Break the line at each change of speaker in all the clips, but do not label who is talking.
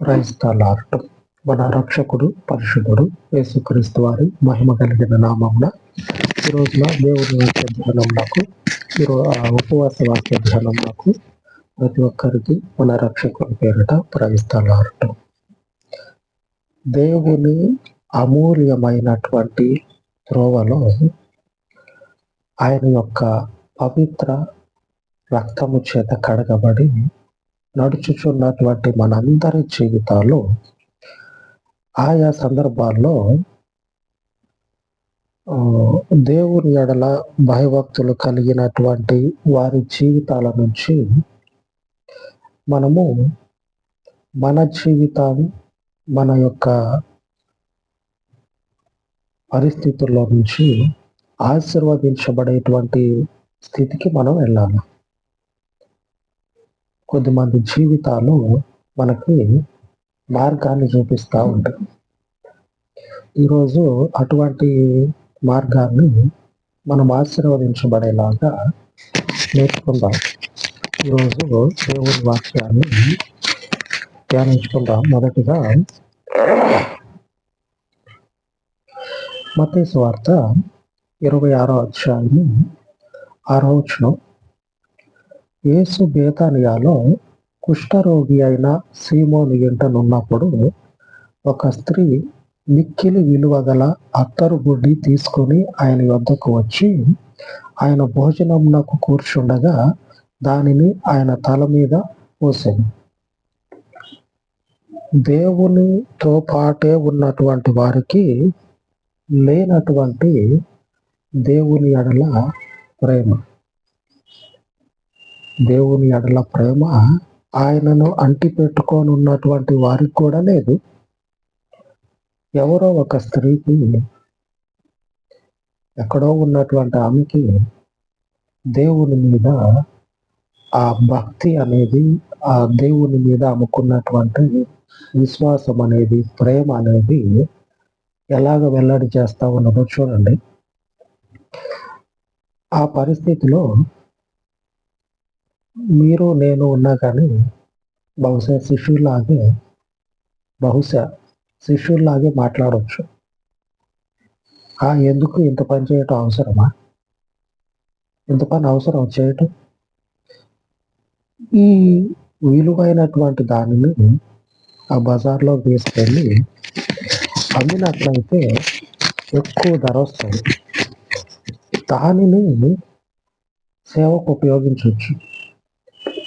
క్రైస్తలార్ట్ మన రక్షకుడు పరిశుద్ధుడు యేసుక్రీస్తు వారి మహిమ కలిగిన నామమున ఈ రోజున దేవుని వాక్య ధ్యానములకు ఈరోజు ఉపవాస వాక్య ధ్యానములకు ప్రతి ఒక్కరికి మన రక్షకుడి పేరిట ప్రయిస్తలార్ట్ దేవుని అమూల్యమైనటువంటి త్రోవలో ఆయన యొక్క పవిత్ర రక్తము చేత కడగబడి నడుచుచున్నటువంటి మనందరి జీవితాలు ఆయా సందర్భాల్లో దేవుని ఎడల భయభక్తులు కలిగినటువంటి వారి జీవితాల నుంచి మనము మన జీవితాన్ని మన యొక్క పరిస్థితుల్లో నుంచి ఆశీర్వదించబడేటువంటి స్థితికి మనం వెళ్ళాలి. కొద్దిమంది జీవితాలు మనకి మార్గాన్ని చూపిస్తూ ఉంటాయి. ఈరోజు అటువంటి మార్గాన్ని మనం ఆశీర్వదించబడేలాగా నేర్చుకుందాం. ఈరోజు దేవుని వాక్యాన్ని ధ్యానించుకుందాం. మొదటిగా మతేసు వార్త ఇరవై ఆరో అధ్యాయము ఆరో యేసు బేతానియాలో కుష్ఠరోగి అయిన సీమోని ఎంటనున్నప్పుడు ఒక స్త్రీ మిక్కిలి విలువ గల అత్తరు గుడ్డి తీసుకొని ఆయన వద్దకు వచ్చి ఆయన భోజనమునకు కూర్చుండగా దానిని ఆయన తల మీద పోసింది. దేవునితో పాటే ఉన్నటువంటి వారికి లేనటువంటి దేవుని ఎడల ప్రేమ. దేవుని ఎడల ప్రేమ ఆయనను అంటి పెట్టుకొని ఉన్నటువంటి వారికి కూడా లేదు. ఎవరో ఒక స్త్రీకి ఎక్కడో ఉన్నటువంటి ఆమెకి దేవుని మీద ఆ భక్తి అనేది ఆ దేవుని మీద అమ్ముకున్నటువంటి విశ్వాసం అనేది ప్రేమ అనేది ఎలాగ వెల్లడి చేస్తా ఉన్నదో చూడండి. ఆ పరిస్థితిలో మీరు నేను ఉన్నా కానీ బహుశా శిష్యుల్లాగే బహుశా శిష్యుల్లాగే మాట్లాడవచ్చు ఆ ఎందుకు ఇంత పని చేయటం అవసరమా? ఇంత పని అవసరం చేయటం? ఈ విలువైనటువంటి దానిని ఆ బజార్లో తీసుకెళ్ళి అమ్మినట్లయితే ఎక్కువ ధర వస్తుంది. దానిని సేవకు ఉపయోగించవచ్చు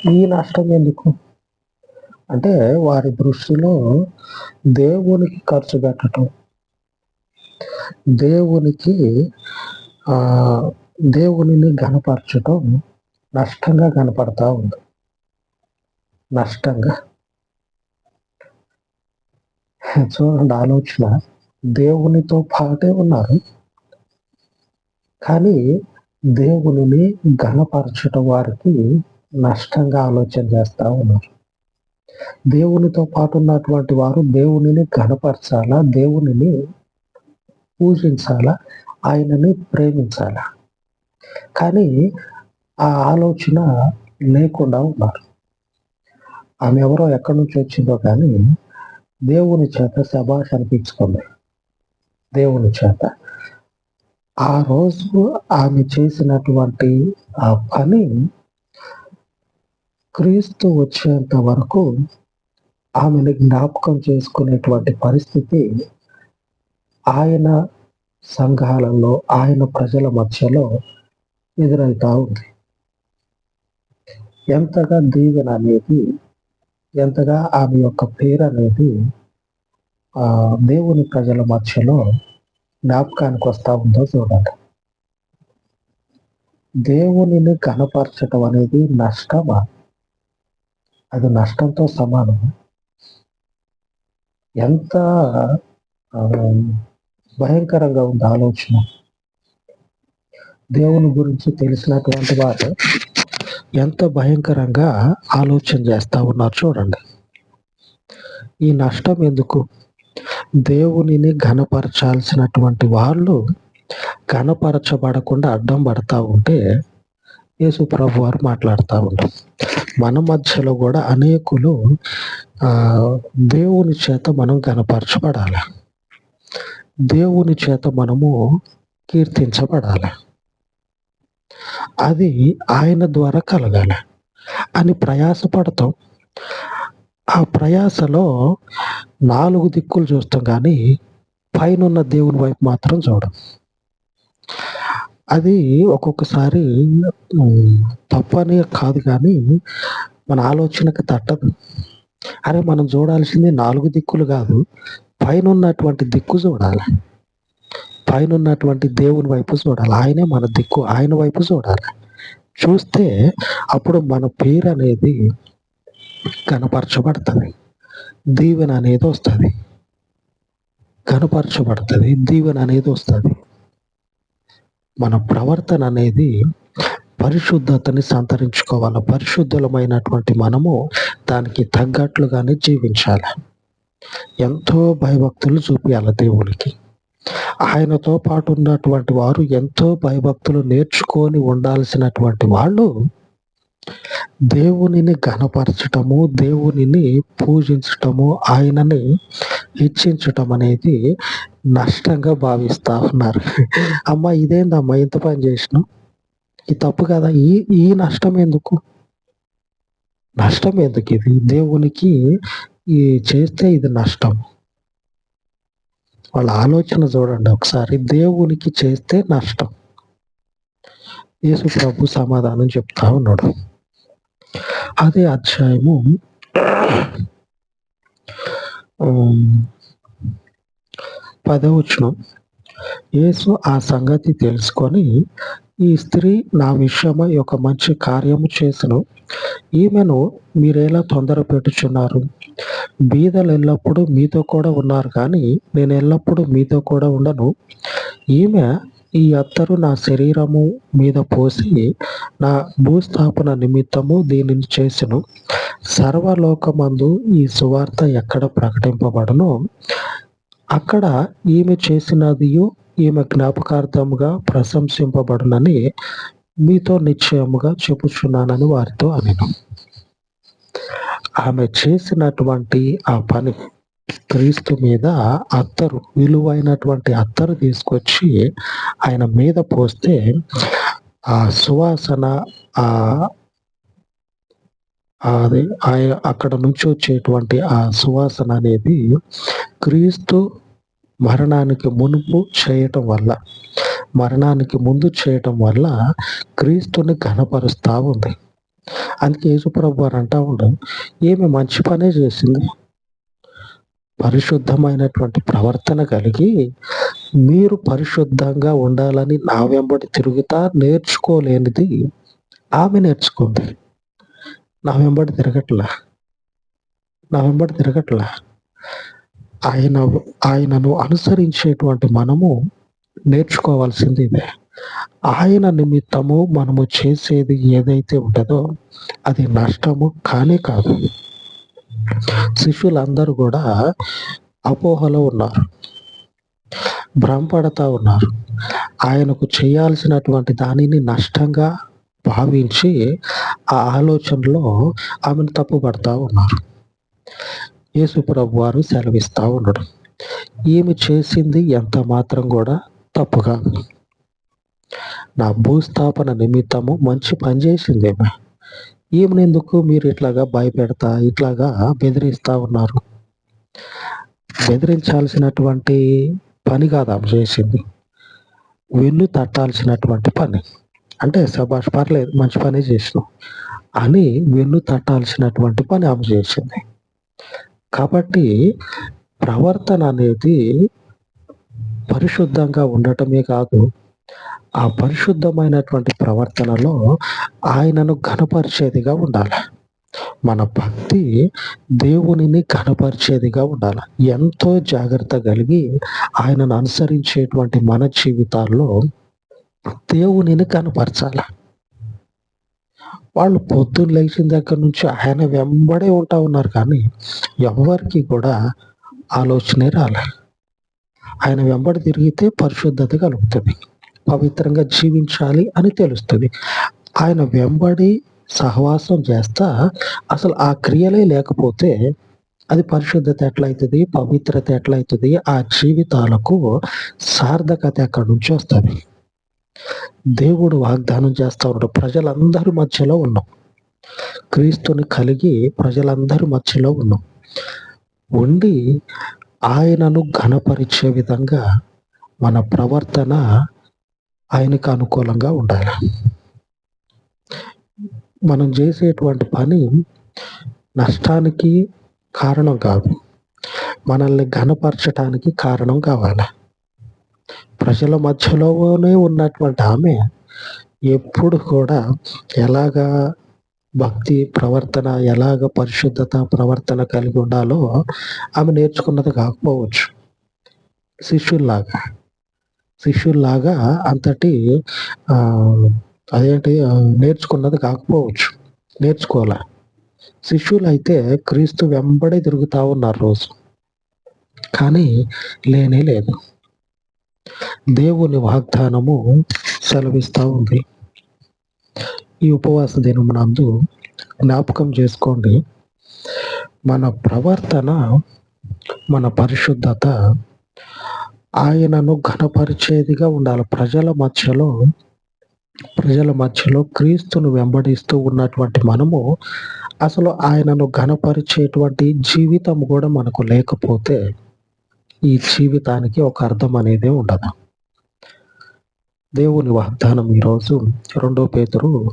ఈ నష్టం ఎందుకు? అంటే వారి దృష్టిలో దేవునికి ఖర్చు పెట్టడం దేవునికి దేవునిని గనపరచటం నష్టంగా కనపడతా ఉంది. నష్టంగా. చూడండి ఆలోచన. దేవునితో పాటే ఉన్నారు కానీ దేవునిని ఘనపరచటం వారికి నష్టంగా ఆలోచన చేస్తూ ఉన్నారు. దేవునితో పాటు ఉన్నటువంటి వారు దేవునిని గణపరచాలా? దేవునిని పూజించాలా? ఆయనని ప్రేమించాలా? కానీ ఆ ఆలోచన లేకుండా ఉన్నారు. ఆమె ఎవరో ఎక్కడి నుంచి వచ్చిందో కానీ దేవుని చేత శబాష్ అనిపించుకుంది. దేవుని చేత. ఆ రోజు ఆమె చేసినటువంటి ఆ పని క్రీస్తు వచ్చేంత వరకు ఆమెను జ్ఞాపకం చేసుకునేటువంటి పరిస్థితి ఆయన సంఘాలలో ఆయన ప్రజల మధ్యలో ఎదురవుతూ ఉంది. ఎంతగా దీవెన అనేది ఎంతగా ఆమె యొక్క పేరు అనేది దేవుని ప్రజల మధ్యలో జ్ఞాపకానికి వస్తూ ఉందో చూడాలి. దేవునిని కనపరచటం అనేది నష్టమా? అది నష్టంతో సమానం. ఎంత భయంకరంగా ఉంది ఆలోచన. దేవుని గురించి తెలిసినటువంటి వారు ఎంత భయంకరంగా ఆలోచన చేస్తూ ఉన్నారు చూడండి. ఈ నష్టం ఎందుకు? దేవునిని ఘనపరచాల్సినటువంటి వాళ్ళు ఘనపరచబడకుండా అడ్డం పడతా ఉంటే యేసు ప్రభు వారు మాట్లాడుతూ ఉంటారు మన మధ్యలో కూడా అనేకులు దేవుని చేత మనం గనపరచబడాలి దేవుని చేత మనము కీర్తించబడాలి. అది ఆయన ద్వారా కలగాలి. అని ప్రయాసపడతాం. ఆ ప్రయాసలో నాలుగు దిక్కులు చూస్తాం కానీ పైన దేవుని వైపు మాత్రం చూడం. అది ఒక్కొక్కసారి తప్పని కాదు కానీ మన ఆలోచనకు తట్టదు. అరే మనం చూడాల్సింది నాలుగు దిక్కులు కాదు పైన ఉన్నటువంటి దిక్కు చూడాలి. పైన ఉన్నటువంటి దేవుని వైపు చూడాలి. ఆయనే మన దిక్కు ఆయన వైపు చూడాలి. చూస్తే అప్పుడు మన పేరు అనేది కనపరచబడుతుంది. దీవెన అనేది వస్తుంది. కనపరచబడుతుంది. దీవెన అనేది వస్తుంది. మన ప్రవర్తన అనేది పరిశుద్ధతని సంతరించుకోవాలి. పరిశుద్ధులమైనటువంటి మనము దానికి తగ్గట్లుగానే జీవించాలి. ఎంతో భయభక్తులు చూపించాలి దేవునికి. ఆయనతో పాటు ఉన్నటువంటి వారు ఎంతో భయభక్తులు నేర్చుకొని ఉండాల్సినటువంటి వాళ్ళు దేవునిని ఘనపరచటము దేవునిని పూజించటము ఆయనని హెచ్చించటం అనేది నష్టంగా భావిస్తా ఉన్నారు. అమ్మ ఇదేందమ్మా? ఇంత పని చేసినాం ఈ తప్పు కదా? ఈ ఈ నష్టం ఎందుకు? నష్టం ఎందుకు ఇది? దేవునికి ఈ చేస్తే ఇది నష్టం. వాళ్ళ ఆలోచన చూడండి ఒకసారి. దేవునికి చేస్తే నష్టం. యేసు ప్రభు సమాధానం చెప్తా ఉన్నాడు. అదే అధ్యాయము. పదవచనం యేసు ఆ సంగతి తెలుసుకొని ఈ స్త్రీ నా విషయమై ఒక మంచి కార్యము చేసను. ఈమెను మీరెలా తొందర పెట్టుచున్నారు? బీదలు ఎల్లప్పుడూ మీతో కూడా ఉన్నారు కానీ నేను ఎల్లప్పుడూ మీతో కూడా ఉండను. ఈమె ఈ అత్తరు నా శరీరము మీద పోసి నా భూస్థాపన నిమిత్తము దీనిని చేసెను. సర్వలోకమందు ఈ సువార్త ఎక్కడ ప్రకటింపబడను అక్కడ ఈమె చేసినది ఈమె జ్ఞాపకార్థముగా ప్రశంసింపబడునని మీతో నిశ్చయముగా చెప్పుచున్నానని వారితో అనిను. ఆమె చేసినటువంటి ఆ పని క్రీస్తు మీద అత్తరు విలువైనటువంటి అత్తరు తీసుకొచ్చి ఆయన మీద పోస్తే ఆ సువాసన ఆ అది అక్కడ నుంచి వచ్చేటువంటి ఆ సువాసన అనేది క్రీస్తు మరణానికి మునుపు చేయటం వల్ల మరణానికి ముందు చేయటం వల్ల క్రీస్తుని ఘనపరుస్తూ ఉంది. అందుకే యేసుప్రభు వారు అంటా ఉండవు ఏమి మంచి పనే చేసింది? పరిశుద్ధమైనటువంటి ప్రవర్తన కలిగి మీరు పరిశుద్ధంగా ఉండాలని నా వెంబడి తిరుగుతా నేర్చుకోలేనిది ఆమె నేర్చుకుంది. నా వెంబడి తిరగట్లా? నా వెంబడి తిరగట్లా? ఆయన ఆయనను అనుసరించేటువంటి మనము నేర్చుకోవాల్సింది ఇదే. ఆయన నిమిత్తము మనము చేసేది ఏదైతే ఉంటుందో అది నష్టము కానే కాదు. శిష్యులందరూ కూడా అపోహలో ఉన్నారు. భ్రమపడతా ఉన్నారు. ఆయనకు చేయాల్సినటువంటి దానిని నష్టంగా భావించి ఆ ఆలోచనలో ఆమెను తప్పుపడతా ఉన్నారు. యేసుప్రభు వారు సెలవిస్తూ ఉండడం ఈమె చేసింది ఎంత మాత్రం కూడా తప్పుగా నా భూస్థాపన నిమిత్తము మంచి పని చేసింది ఈమెనెందుకు మీరు ఇట్లాగా భయపెడతా ఇట్లాగా బెదిరిస్తా ఉన్నారు? బెదిరించాల్సినటువంటి పని కాదు ఆమె చేసింది. వెన్ను తట్టాల్సినటువంటి పని. అంటే సభాష్ పర్లేదు మంచి పని చేసినాం అని వెన్ను తట్టాల్సినటువంటి పని ఆమె చేసింది. కాబట్టి ప్రవర్తన అనేది పరిశుద్ధంగా ఉండటమే కాదు ఆ పరిశుద్ధమైనటువంటి ప్రవర్తనలో ఆయనను ఘనపరిచేదిగా ఉండాలి. మన భక్తి దేవునిని ఘనపరిచేదిగా ఉండాలి. ఎంతో జాగ్రత్త కలిగి ఆయనను అనుసరించేటువంటి మన జీవితాల్లో దేవునిని కనపరచాలి. వాళ్ళు పొద్దున్న లేచిన దగ్గర నుంచి ఆయన వెంబడే ఉంటా ఉన్నారు కానీ ఎవరికి కూడా ఆలోచనే రాలే. ఆయన వెంబడి తిరిగితే పరిశుద్ధత కలుగుతుంది. పవిత్రంగా జీవించాలి అని తెలుస్తుంది. ఆయన వెంబడి సహవాసం చేస్తా అసలు ఆ క్రియలే లేకపోతే అది పరిశుద్ధత ఎట్లయితుంది పవిత్రత ఎట్లయితుంది ఆ జీవితాలకు సార్థకత ఎక్కడి నుంచి వస్తుంది? దేవుడు వాగ్దానం చేస్తా ఉన్నాడు. ప్రజలందరి మధ్యలో ఉన్నాం. క్రీస్తుని కలిగి ప్రజలందరి మధ్యలో ఉన్నాం. ఉండి ఆయనను ఘనపరిచే విధంగా మన ప్రవర్తన ఆయనకు అనుకూలంగా ఉండాలి. మనం చేసేటువంటి పని నష్టానికి కారణం కాదు. మనల్ని ఘనపరచటానికి కారణం కావాలి. ప్రజల మధ్యలోనే ఉన్నటువంటి ఆమె ఎప్పుడు కూడా ఎలాగా భక్తి ప్రవర్తన ఎలాగ పరిశుద్ధత ప్రవర్తన కలిగి ఉండాలో ఆమె నేర్చుకున్నది కాకపోవచ్చు. శిష్యుల్లాగా. శిష్యుల్లాగా అంతటి అదేంటి నేర్చుకున్నది కాకపోవచ్చు. నేర్చుకోవాలా. శిష్యులు అయితే క్రీస్తు వెంబడే తిరుగుతా ఉన్నారు రోజు. కానీ లేనే లేదు. దేవుని వాగ్దానము సెలవిస్తూ ఉంది. ఈ ఉపవాస దినమునందు జ్ఞాపకం చేసుకోండి. మన ప్రవర్తన మన పరిశుద్ధత ఆయనను ఘనపరిచేదిగా ఉండాలి. ప్రజల మధ్యలో ప్రజల మధ్యలో క్రీస్తును వెంబడిస్తూ ఉన్నటువంటి మనము అసలు ఆయనను ఘనపరిచేటువంటి జీవితం కూడా మనకు లేకపోతే ఈ జీవితానికి ఒక అర్థం అనేది ఉండదు. దేవుని వాగ్దానం ఈరోజు రెండో పేతురు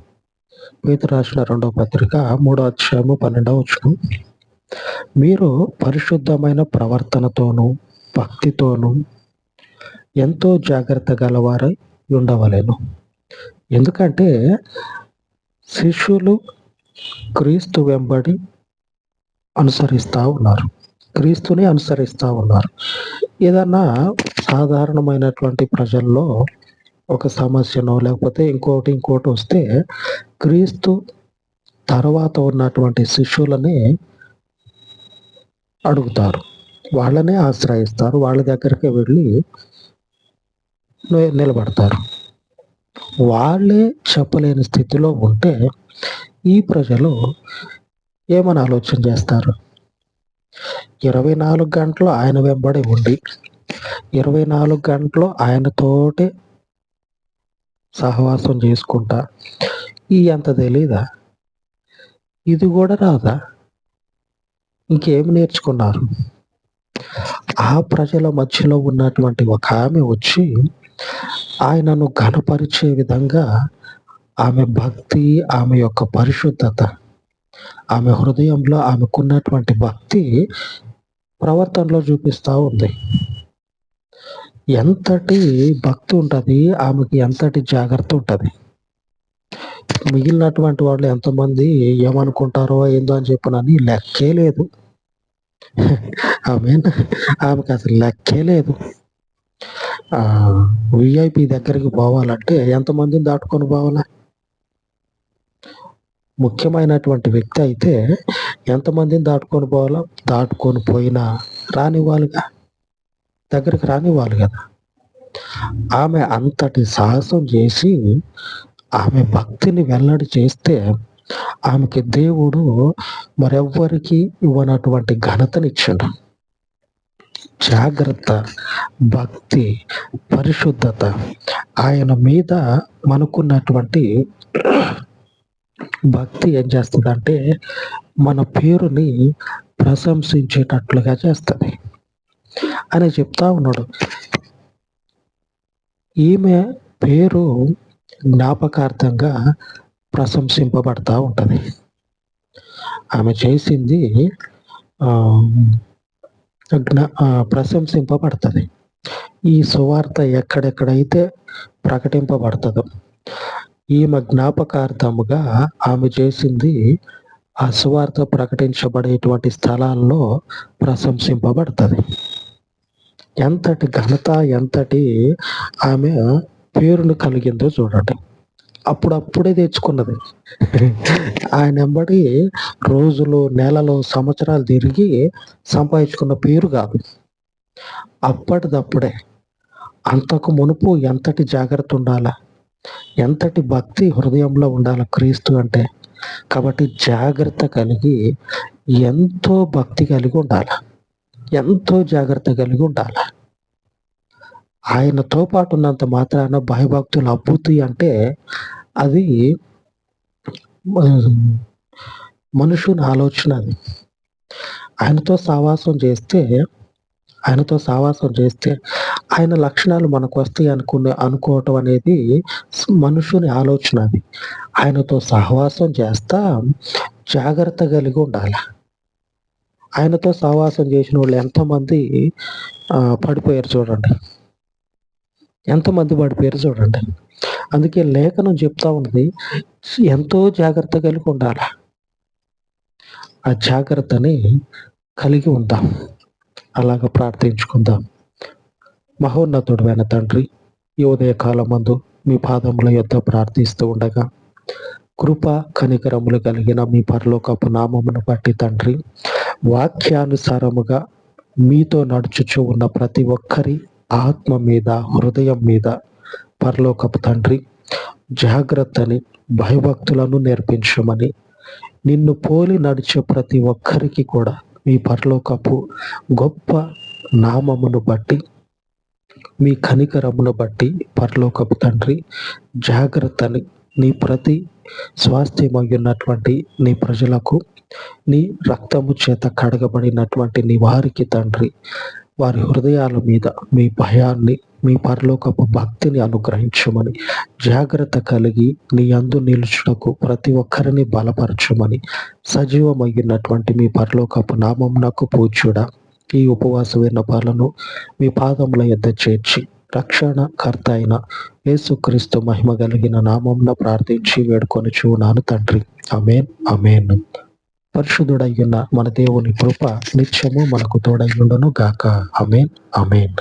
పేతురు రాసిన రెండో పత్రిక మూడో అధ్యాయము పన్నెండవ వచ్చును మీరు పరిశుద్ధమైన ప్రవర్తనతోనూ భక్తితోనూ ఎంతో జాగ్రత్త గలవారై ఉండవలేను. ఎందుకంటే శిష్యులు క్రీస్తు వెంబడి అనుసరిస్తూ ఉన్నారు. క్రీస్తుని అనుసరిస్తూ ఉన్నారు. ఏదన్నా సాధారణమైనటువంటి ప్రజల్లో ఒక సమస్యనో లేకపోతే ఇంకోటి ఇంకోటి వస్తే క్రీస్తు తర్వాత ఉన్నటువంటి శిష్యులని అడుగుతారు. వాళ్ళనే ఆశ్రయిస్తారు. వాళ్ళ దగ్గరికి వెళ్ళి నిలబడతారు. వాళ్ళే చెప్పలేని స్థితిలో ఉంటే ఈ ప్రజలు ఏమని ఆలోచన చేస్తారు? ఇరవై నాలుగు గంటలు ఆయన వెంబడి ఉండి ఇరవై నాలుగు గంటలు ఆయనతోటి సహవాసం చేసుకుంటా ఈ అంత తెలీదా? ఇది కూడా రాదా? ఇంకేమి నేర్చుకున్నారు? ఆ ప్రజల మధ్యలో ఉన్నటువంటి ఒక ఆమె వచ్చి ఆయనను ఘనపరిచే విధంగా ఆమె భక్తి ఆమె యొక్క పరిశుద్ధత ఆమె హృదయంలో ఆమెకున్నటువంటి భక్తి ప్రవర్తనలో చూపిస్తూ ఉంది. ఎంతటి భక్తి ఉంటుంది ఆమెకి ఎంతటి జాగ్రత్త ఉంటుంది? మిగిలినటువంటి వాళ్ళు ఎంతమంది ఏమనుకుంటారో ఏందో అని చెప్పినని లెక్కే లేదు. ఆమె ఆమెకి అసలు లెక్కే లేదు. విఐపి దగ్గరికి పోవాలంటే ఎంతమందిని దాటుకొని పోవాలా? ముఖ్యమైనటువంటి వ్యక్తి అయితే ఎంతమందిని దాటుకొని పోవాలో? దాటుకొని పోయినా రానివ్వాలిగా. దగ్గరికి రానివ్వాలి కదా. ఆమె అంతటి సాహసం చేసి ఆమె భక్తిని వెల్లడి చేస్తే ఆమెకి దేవుడు మరెవ్వరికి ఇవ్వనటువంటి ఘనతనిచ్చాడు. జాగ్రత్త భక్తి పరిశుద్ధత. ఆయన మీద మనకున్నటువంటి భక్తి ఏం చేస్తుందంటే మన పేరుని ప్రశంసించేటట్లుగా చేస్తుంది. అని చెప్తా ఉన్నాడు. ఈమె పేరు జ్ఞాపకార్థంగా ప్రశంసింపబడతా ఉంటుంది. ఆమె చేసింది ప్రశంసింపబడుతుంది. ఈ సువార్త ఎక్కడెక్కడైతే ప్రకటింపబడుతుందో ఈమె జ్ఞాపకార్థముగా ఆమె చేసింది ఆ సువార్త ప్రకటించబడేటువంటి స్థలాల్లో ప్రశంసింపబడుతుంది. ఎంతటి ఘనత ఎంతటి ఆమె పేరును కలిగిందో చూడండి. అప్పుడప్పుడే తెచ్చుకున్నది. ఆయన ఎంబడి రోజులు నెలలు సంవత్సరాలు తిరిగి సంపాదించుకున్న పేరు కాదు. అప్పటిదప్పుడే అంతకు మునుపు ఎంతటి జాగ్రత్త ఉండాలా ఎంతటి భక్తి హృదయంలో ఉండాలి క్రీస్తు అంటే? కాబట్టి జాగ్రత్త కలిగి ఎంతో భక్తి కలిగి ఉండాలి ఎంతో జాగ్రత్త కలిగి ఉండాలి. ఆయనతో పాటు ఉన్నంత మాత్రాన భయభక్తులు అబ్బుతాయి అంటే అది మనుషుని ఆలోచన అది. ఆయనతో సావాసం చేస్తే ఆయనతో సావాసం చేస్తే ఆయన లక్షణాలు మనకు వస్తాయి అనుకునే అనుకోవటం అనేది మనుషుని ఆలోచన అది. ఆయనతో సహవాసం చేస్తా జాగ్రత్త కలిగి ఉండాలి. ఆయనతో సహవాసం చేసిన వాళ్ళు ఎంతమంది పడిపోయారు చూడండి. ఎంతమంది వాడి పేరు చూడండి. అందుకే లేఖనం చెప్తా ఉన్నది ఎంతో జాగ్రత్త కలిగి ఉండాలి. ఆ జాగ్రత్తని కలిగి ఉందాం. అలాగ ప్రార్థించుకుందాం. మహోన్నతుడమైన తండ్రి ఈ ఉదయకాలం మందు మీ పాదముల యొక్క ప్రార్థిస్తూ ఉండగా కృప కనికరములు కలిగిన మీ పరలోకపు నామమును బట్టి తండ్రి వాక్యానుసారముగా మీతో నడుచుచు ఉన్న ప్రతి ఒక్కరి ఆత్మ మీద హృదయం మీద పరలోకపు తండ్రి జాగ్రత్తని భయభక్తులను నేర్పించమని నిన్ను పోలి నడిచే ప్రతి ఒక్కరికి కూడా మీ పరలోకపు గొప్ప నామమును బట్టి మీ కనికరమును బట్టి పరలోకపు తండ్రి జాగ్రత్తని నీ ప్రతి స్వాస్థ్యమయ్యున్నటువంటి నీ ప్రజలకు నీ రక్తము చేత కడగబడినటువంటి నీ వారికి తండ్రి వారి హృదయాల మీద మీ భయాన్ని మీ పరలోకపు భక్తిని అనుగ్రహించమని జాగ్రత్త కలిగి నీ అందు నిలుచుటకు ప్రతి ఒక్కరిని బలపరచమని సజీవమయ్యినటువంటి మీ పరలోకపు నామంనకు పూజుడ ఈ ఉపవాస విన్నపాలను మీ పాదముల యొద్ద చేర్చి రక్షణకర్త అయిన యేసుక్రీస్తు మహిమ కలిగిన నామంన ప్రార్థించి వేడుకొని చూనాను తండ్రి. అమేన్ అమేన్ పరిశుద్ధుడయ్యున్న మన దేవుని కృప నిత్యము మనకు తోడయ్యుండును గాక అమేన్ అమేన్